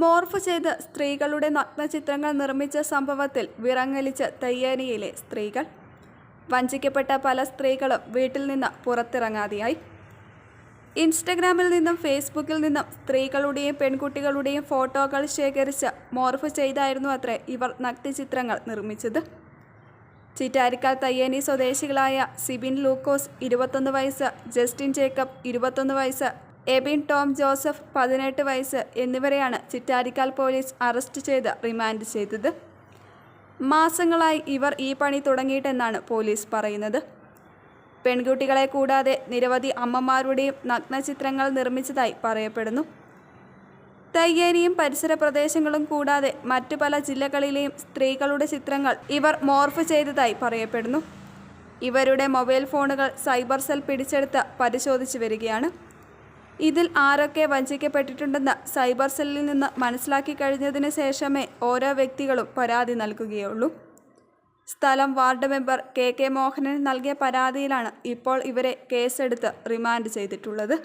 Morph ചെയ്ത് സ്ത്രീകളുടെ നഗ്നചിത്രങ്ങൾ നിർമ്മിച്ച സംഭവത്തിൽ വിറങ്ങലിച്ച് തയ്യാനിയിലെ സ്ത്രീകൾ. വഞ്ചിക്കപ്പെട്ട പല സ്ത്രീകളും വീട്ടിൽ നിന്ന് പുറത്തിറങ്ങാതെയായി. ഇൻസ്റ്റഗ്രാമിൽ നിന്നും ഫേസ്ബുക്കിൽ നിന്നും സ്ത്രീകളുടെയും പെൺകുട്ടികളുടെയും ഫോട്ടോകൾ ശേഖരിച്ച് മോർഫ് ചെയ്തായിരുന്നു അത്രേ ഇവർ നഗ്നചിത്രങ്ങൾ നിർമ്മിച്ചത്. ചിറ്റാരിക്കാൽ തയ്യേനി സ്വദേശികളായ സിബിൻ ലൂക്കോസ് ഇരുപത്തൊന്ന് വയസ്സ് ജസ്റ്റിൻ ജേക്കബ് ഇരുപത്തൊന്ന് വയസ്സ് എബിൻ ടോം ജോസഫ് പതിനെട്ട് വയസ്സ് എന്നിവരെയാണ് ചിറ്റാരിക്കാൽ പോലീസ് അറസ്റ്റ് ചെയ്ത് റിമാൻഡ് ചെയ്തത്. മാസങ്ങളായി ഇവർ ഈ പണി തുടങ്ങിയിട്ടെന്നാണ് പോലീസ് പറയുന്നത്. പെൺകുട്ടികളെ കൂടാതെ നിരവധി അമ്മമാരുടെയും നഗ്നചിത്രങ്ങൾ നിർമ്മിച്ചതായി പറയപ്പെടുന്നു. തയ്യേനിയും പരിസര പ്രദേശങ്ങളും കൂടാതെ മറ്റു പല ജില്ലകളിലെയും സ്ത്രീകളുടെ ചിത്രങ്ങൾ ഇവർ മോർഫ് ചെയ്തതായി പറയപ്പെടുന്നു. ഇവരുടെ മൊബൈൽ ഫോണുകൾ സൈബർ സെൽ പിടിച്ചെടുത്ത് പരിശോധിച്ചു വരികയാണ്. ഇതിൽ ആരൊക്കെ വഞ്ചിക്കപ്പെട്ടിട്ടുണ്ടെന്ന് സൈബർ സെല്ലിൽ നിന്ന് മനസ്സിലാക്കി കഴിഞ്ഞതിന് ശേഷമേ ഓരോ വ്യക്തികളും പരാതി നൽകുകയുള്ളൂ. സ്ഥലം ward member K K Mohanan നൽകിയ പരാതിയിലാണ് ഇപ്പോൾ ഇവരെ കേസെടുത്ത് റിമാൻഡ് ചെയ്തിട്ടുള്ളത്.